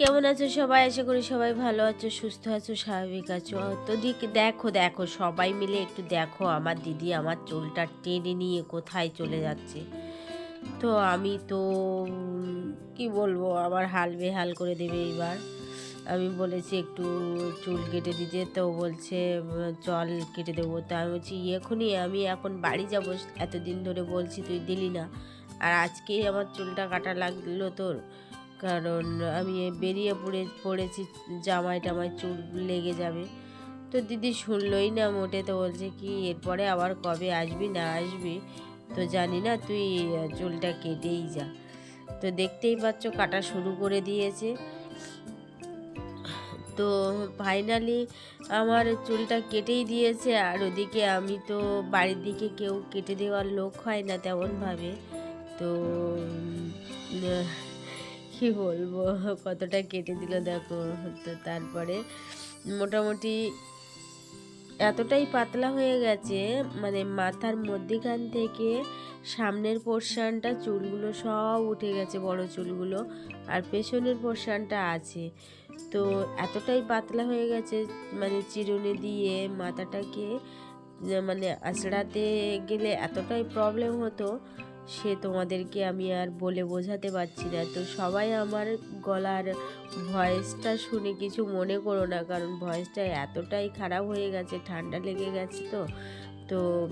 কেমন আছো সবাই? আশা করি সবাই ভালো আছো, সুস্থ আছো, স্বাভাবিক আছো। তো দিক, দেখো দেখো, সবাই মিলে একটু দেখো, আমার দিদি আমার চুলটা টেনে নিয়ে কোথায় চলে যাচ্ছে। তো আমি তো কি বলব, আমার হাল বেহাল করে দেবে এইবার। আমি বলেছি একটু চুল কেটে দিতে, তো বলছে চল কেটে দেবো। তা আমি বলছি, এখনই আমি এখন বাড়ি যাব, এতদিন ধরে বলছি তুই দিলি না। আর আজকেই আমার চুলটা কাটা লাগল তোর। কারণ আমি বেরিয়ে পড়ে, পড়েছি, জামাই টামাই চুল লেগে যাবে। তো দিদি শুনলই না মোটে, তো বলছে, কি, এরপরে আবার কবে আসবি, না আসবি? তো জানি না, তুই, চুলটা কেটেই যা। তো দেখতেই পাচ্ছ, কাটা শুরু করে দিয়েছে। তো ফাইনালি আমার চুলটা কেটেই দিয়েছে আর ওদিকে আমি তো বাড়ির দিকে কেউ কেটে দেওয়ার লোক হয় না তেমনভাবে। তো কি বলব? কতটা কেটে দিল দেখো। তো তারপরে মোটামুটি এতটাই পাতলা হয়ে গেছে মানে মাথার মধ্যেখান থেকে সামনের পোর্শনটা চুলগুলো সব উঠে গেছে, বড় চুলগুলো, আর পেছনের পোর্শনটা আছে। তো এতটাই পাতলা হয়ে গেছে মানে চিরুনি দিয়ে মাথাটাকে মানে আঁচড়াতে গেলে এতটাই প্রবলেম হতো সে তোমাদেরকে আমি আর বলে বোঝাতে পারছি না। তো সবাই আমার গলার ভয়েসটা শুনে কিছু মনে করো না, কারণ ভয়েসটা এতটাই খারাপ হয়ে গেছে, ঠান্ডা লেগে গেছে তো। তো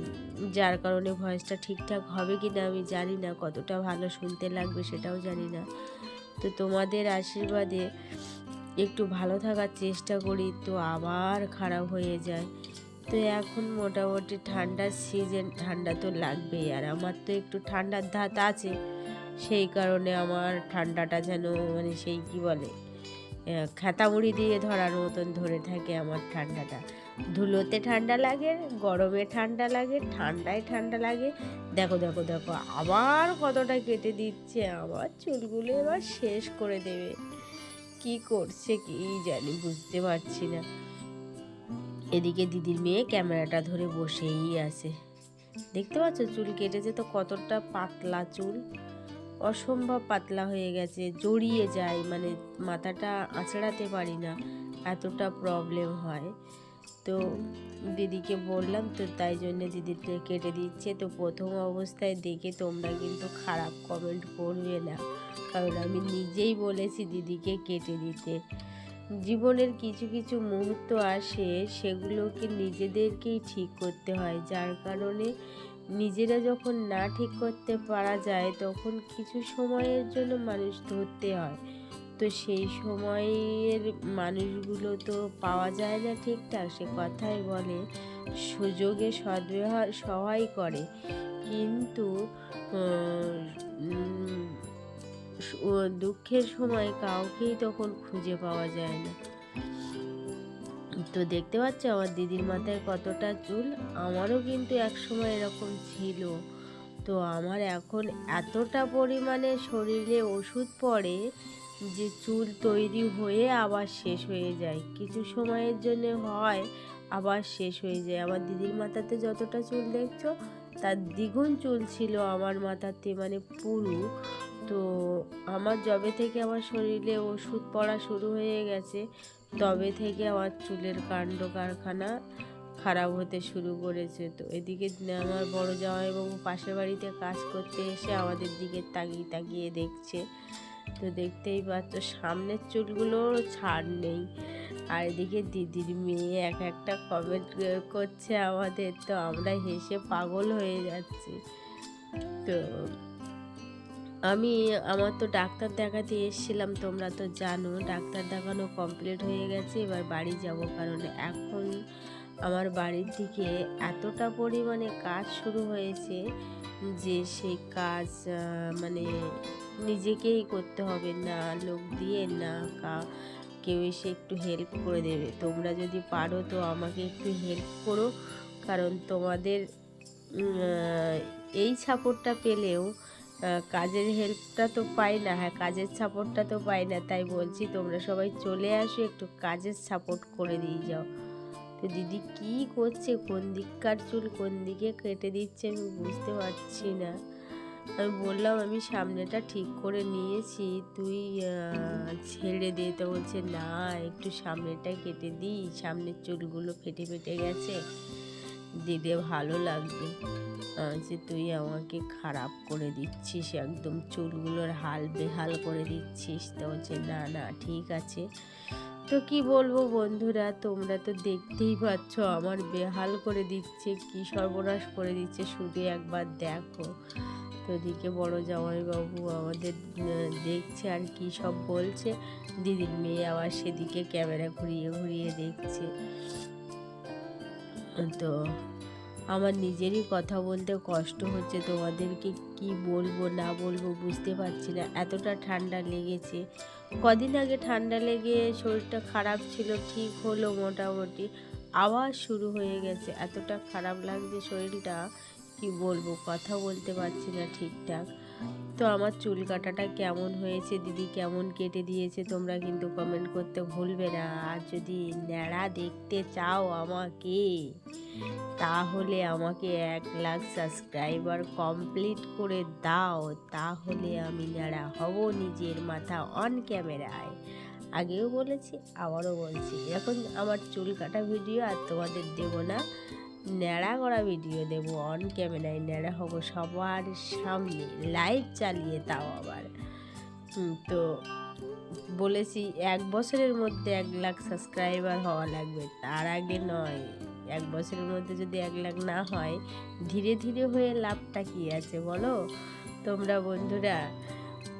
যার কারণে ভয়েসটা ঠিকঠাক হবে কি না আমি জানি না, কতটা ভালো শুনতে লাগবে সেটাও জানি না। তো তোমাদের আশীর্বাদে একটু ভালো থাকার চেষ্টা করি, তো আবার খারাপ হয়ে যায়। তো এখন মোটামুটি ঠান্ডার সিজন ঠান্ডা তো লাগবেই। আর আমার তো একটু ঠান্ডার ধাত আছে, সেই কারণে আমার ঠান্ডাটা যেন মানে সেই কি বলে খাতামুড়ি দিয়ে ধরার মতন ধরে থাকে আমার ঠান্ডাটা। ধুলোতে ঠান্ডা লাগে, গরমে ঠান্ডা লাগে, ঠান্ডায় ঠান্ডা লাগে। দেখো দেখো দেখো, আবার কতটা কেটে দিচ্ছে, আমার চুলগুলো এবার শেষ করে দেবে। কি করছে কি জানি বুঝতে পারছি না। এদিকে দিদির মেয়ে ক্যামেরাটা ধরে বসেই আছে। দেখতে পাচ্ছ চুল কেটেছে তো কতটা পাতলা চুল? অসম্ভব পাতলা হয়ে গেছে, জড়িয়ে যায় মানে মাথাটা আঁচড়াতে পারি না, এতটা প্রবলেম হয়। তো দিদিকে বললাম, তো তাই জন্য দিদিটা কেটে দিচ্ছে। তো প্রথম অবস্থায় দেখে তোমরা কিন্তু খারাপ কমেন্ট করবে না, কারণ আমি নিজেই বলেছি দিদিকে কেটে দিতে। জীবনের কিছু কিছু মুহূর্ত আসে, সেগুলোকে নিজেদেরকেই ঠিক করতে হয়। যার কারণে নিজেরা যখন না ঠিক করতে পারা যায়, তখন কিছু সময়ের জন্য মানুষ ধরতে হয়। তো সেই সময়ের মানুষগুলো তো পাওয়া যায় না ঠিকঠাক, সে কথাই বলে, সুযোগে সদ্ব্যবহার সহায় করে। কিন্তু দুঃখের সময় কাউকেই তখন খুঁজে পাওয়া যায় না। তো দেখতে পাচ্ছ আমার দিদির মাথায় কতটা চুল? আমারও কিন্তু এক সময় এরকম ছিল। তো আমার এখন এতটা পরিমাণে শরীরে ওষুধ পড়ে যে চুল তৈরি হয়ে আবার শেষ হয়ে যায়। কিছু সময়ের জন্য হয়, আবার শেষ হয়ে যায়। আমার দিদির মাথাতে যতটা চুল দেখছ, তার দ্বিগুণ চুল ছিল আমার মাথাতে মানে পুরু। তো আমার যবে থেকে আমার শরীরে ওষুধ পড়া শুরু হয়ে গেছে। তবে থেকে আমার চুলের কাণ্ড কারখানা খারাপ হতে শুরু করেছে। তো এদিকে আমার বড় জামাইবাবু পাশের বাড়িতে কাজ করতে এসে আমাদের দিকে তাকিয়ে তাকিয়ে দেখছে। তো দেখতেই পাচ্ছ সামনের চুলগুলো ছাড় নেই। আর এদিকে দিদির মেয়ে এক একটা কমেন্ট করছে আমাদের। তো আমরা হেসে পাগল হয়ে যাচ্ছি। তো আমি, আমার তো ডাক্তার দেখাতে এসেছিলাম, তোমরা তো জানো, ডাক্তার দেখানো কমপ্লিট হয়ে গেছে, এবার বাড়ি যাব। কারণ এখন আমার বাড়ির দিকে এতটা পরিমাণে কাজ শুরু হয়েছে যে সেই কাজ মানে নিজেকেই করতে হবে না, লোক দিয়ে না, কা, কেউ এসে একটু হেল্প করে দেবে। তোমরা যদি পারো তো আমাকে একটু হেল্প করো। কারণ তোমাদের এই সাপোর্টটা পেলেও কাজের হেল্পটা তো পাই না হ্যাঁ কাজের সাপোর্টটা তো পাই না, তাই বলছি তোমরা সবাই চলে আসো, একটু কাজের সাপোর্ট করে দিয়ে যাও। তো দিদি কি করছে? কোন দিককার চুল, কোন দিকে কেটে দিচ্ছে আমি বুঝতে পারছি না। আমি বললাম, আমি সামনেটা ঠিক করে নিয়েছি, তুই ছেড়ে দে। তো বলছে, না, একটু সামনেটা কেটে দিই, সামনের চুলগুলো ফেটে ফেটে গেছে দিলে ভালো লাগবে। যে তুই আমাকে খারাপ করে দিচ্ছিস, একদম চুলগুলোর হাল বেহাল করে দিচ্ছিস তো বলছে না না, ঠিক আছে। তো কি বলব বন্ধুরা, তোমরা তো দেখতেই পাচ্ছ আমার বেহাল করে দিচ্ছে, কি সর্বনাশ করে দিচ্ছে, শুধু একবার দেখো। তো ওদিকে বড় জামাইবাবু আমাদের দেখছে আর কি সব বলছে। দিদির মেয়ে আবার সেদিকে ক্যামেরা ঘুরিয়ে ঘুরিয়ে দেখছে। তো আমার নিজেরই কথা বলতে কষ্ট হচ্ছে, তোমাদেরকে কি বলব, না বলব বুঝতে পারছি না। এতটা ঠান্ডা লেগেছে। কদিন আগে ঠান্ডা লেগে শরীরটা খারাপ ছিল, ঠিক হলো মোটামুটি। আবার শুরু হয়ে গেছে। এতটা খারাপ লাগছে শরীরটা, কি বলব, কথা বলতে পারছি না ঠিকঠাক। তো আমার চুল কাটাটা কেমন হয়েছে? দিদি কেমন কেটে দিয়েছে? তোমরা কিন্তু কমেন্ট করতে ভুলবে না। আর যদি ন্যাড়া দেখতে চাও আমাকে, তাহলে আমাকে এক লাখ সাবস্ক্রাইবার কমপ্লিট করে দাও। তাহলে আমি ন্যাড়া হব নিজের মাথা অন ক্যামেরায় আগেও বলেছি, আবারও বলছি। এখন আমার চুল কাটা ভিডিও আর তোমাদের দেবো না। ন্যাড়া করা ভিডিও দেব অন ক্যামেরায় ন্যাড়া হব সবার সামনে। লাইভ চালিয়ে তাও আবার। তো বলেছি, এক বছরের মধ্যে এক লাখ সাবস্ক্রাইবার হওয়া লাগবে। তার আগে নয়। এক বছরের মধ্যে যদি এক লাখ না হয়, ধীরে ধীরে হয়ে লাভটা কি আছে বলো? তোমরা বন্ধুরা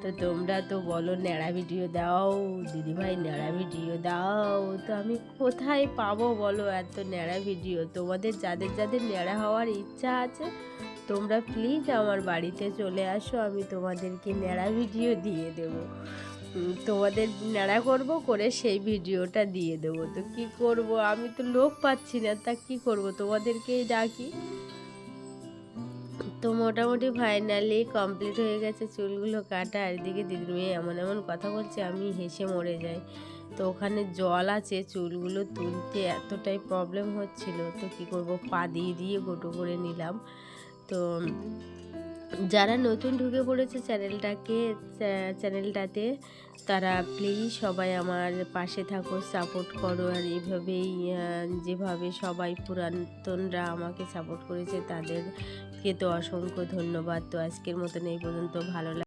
তো তোমরা তো বলো ন্যাড়া ভিডিও দাও, দিদিভাই ন্যাড়া ভিডিও দাও, তো আমি কোথায় পাবো বলো এত ন্যাড়া ভিডিও? তোমাদের যাদের যাদের ন্যাড়া হওয়ার ইচ্ছা আছে, তোমরা প্লিজ আমার বাড়িতে চলে আসো, আমি তোমাদেরকে ন্যাড়া ভিডিও দিয়ে দেবো। তোমাদের ন্যাড়া করব করে সেই ভিডিওটা দিয়ে দেবো। তো কি করব? আমি তো লোক পাচ্ছি না, তা কি করব? তোমাদেরকেই ডাকি। তো মোটামুটি ফাইনালি কমপ্লিট হয়ে গেছে চুলগুলো কাটা, আর এদিকে দিদির মেয়ে এমন এমন কথা বলছে, আমি হেসে মরে যাই। তো ওখানে জল আছে, চুলগুলো তুলতে এতটাই প্রবলেম হচ্ছিল, তো কি করব, পা দিয়ে দিয়ে গোটো করে নিলাম। তো যারা নতুন ঢুকে পড়েছে চ্যানেলটাকে চ্যানেলটাতে, তারা প্লিজ সবাই আমার পাশে থাকো সাপোর্ট করো, আর এভাবেই যেভাবে সবাই পুরাতনরা আমাকে সাপোর্ট করেছে তাদেরকে তো অসংখ্য ধন্যবাদ। তো আজকের মতন এই পর্যন্ত। ভালো